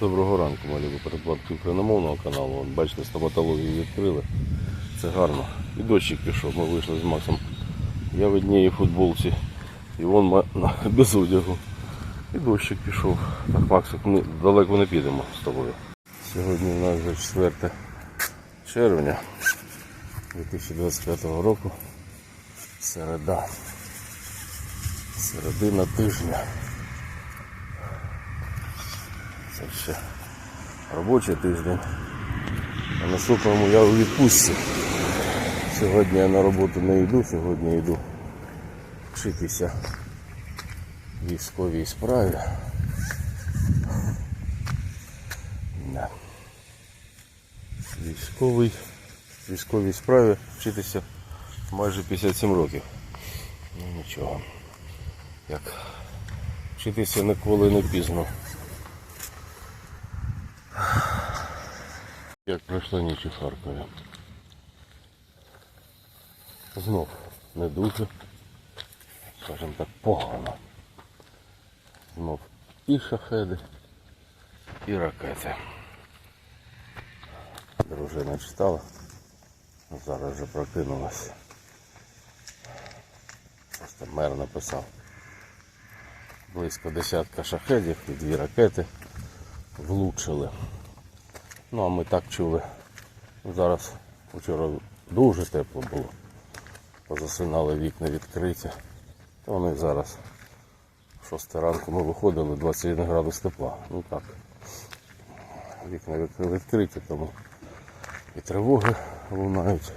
Доброго ранку, малі передплатки україномовного каналу. Вон, бачите, стоматологію відкрили. Це гарно. І дощик пішов, ми вийшли з Максом. Я в одній футболці. І вон без одягу. І дощик пішов. Так, Максик, ми далеко не підемо з тобою. Сьогодні у нас вже 4 червня 2025 року. Середа. Середина тижня. Це ще робочий тиждень. А наступному я у відпустці. Сьогодні я на роботу не йду, сьогодні йду вчитися військовій справі. Да. Військовий, військовій справі вчитися майже 57 років. Ну нічого. Як вчитися ніколи не пізно. Як пройшла ніч у Харкові. Знов не дуже, скажімо так, погано. Знов і шахеди, і ракети. Дружина читала, зараз вже прокинулась. Просто мер написав. Близько десятка шахедів і дві ракети влучили. Ну а ми так чули. Зараз вчора дуже тепло було. Позасинали вікна відкриті. Вони зараз 6 ранку ми виходили 21 градус тепла. Ну так. Вікна відкриті, тому і тривоги лунають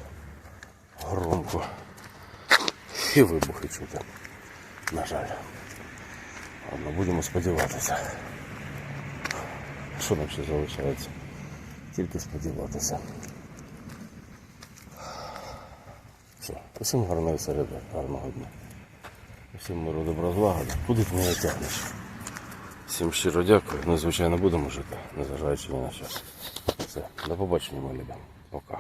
громко. І вибухи чути. На жаль. Ладно, будемо сподіватися. Що нам ще залишається? Тільки сподіватися. Все, усім гарної середи, гарного дня. Усім миру добра злагоди. Куди ти мене тягнеш? Всім щиро дякую. Ми, звичайно, будемо жити, незважаючи ні на час. Все, до побачення, мої любі. Пока.